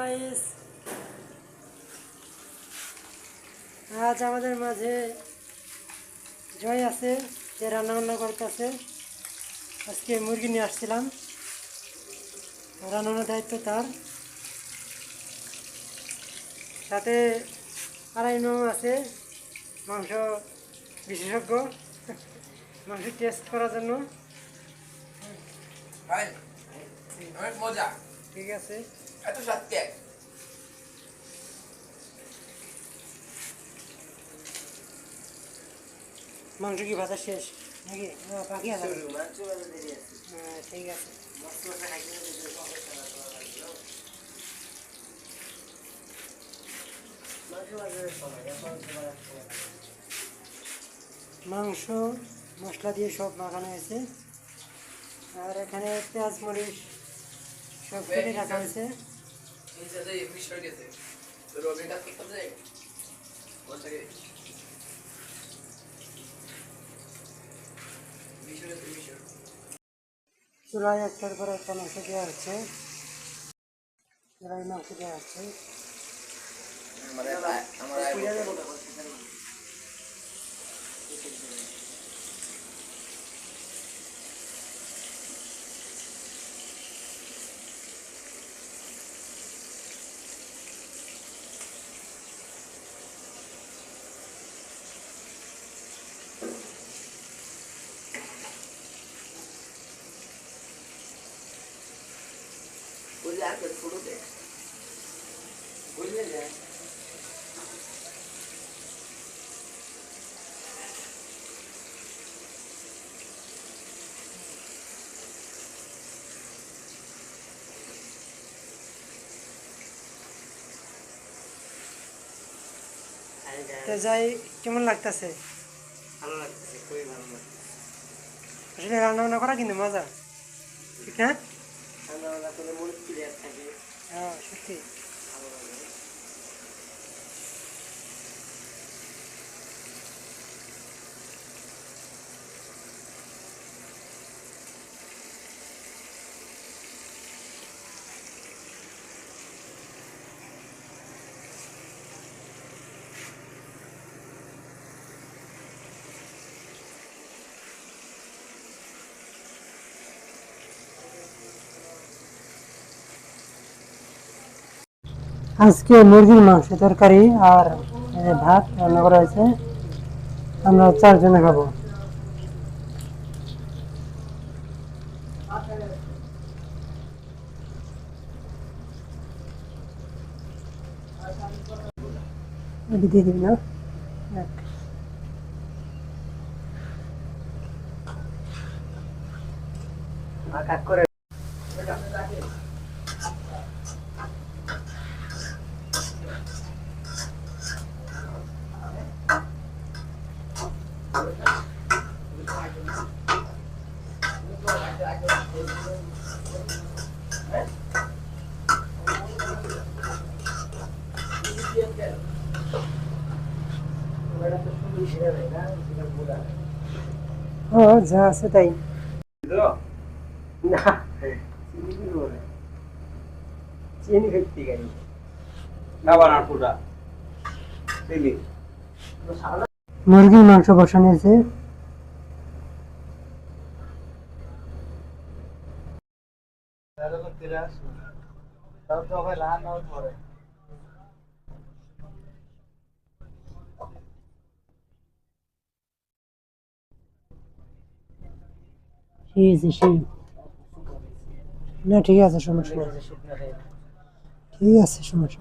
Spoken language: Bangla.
গাইস আজ আমাদের মাঝে জয় আছে যে রান্না বান্না করতেছে। আজকে মুরগি নিয়ে আসছিলাম। রান্নার দায়িত্ব তার। সাথে আড়াই মামা আছে মাংস বিশেষজ্ঞ। মাংস টেস্ট করার জন্য। ঠিক আছে। এত স্বাদ মাংস কি ভাজা শেষ নাকি বাকি আছে হ্যাঁ ঠিক আছে মাংস মশলা দিয়ে সব মাখানো হয়েছে আর এখানে পেঁয়াজ মরিচ সব কেটে রাখা হয়েছে এই সাথে গেছে তো রবির কাছ থেকে খাতে বলছে কি মিশ গেছে মিশ হয়ে চুলায় একটার পর একটা মাংস দেওয়া হচ্ছে। চুলায় মাংস দেওয়া হচ্ছে। বুঝলে যায় তো যাই কেমন লাগতেছে? ভালো লাগছে খুবই ভালো লাগছে আসলে রান্না বান্না করা কিন্তু মজা। ঠিক না? ঠান্ডা ঠান্ডা করলে মনে ক্লিয়ার থাকে। হ্যাঁ সত্যি। ভালো লাগে। আজকে মুরগির মাংস তরকারি আর ভাত রান্না করা হয়েছে আমরা চারজনে খাব। দিয়ে না? ও যা আছে তাই। না। চিনি খাবার মুরগির মাংস বসানো হয়েছে তাও তো আবার রান আউট করে ঠিক আছে সেই না ঠিক আছে সমস্যা ঠিক আছে সমস্যা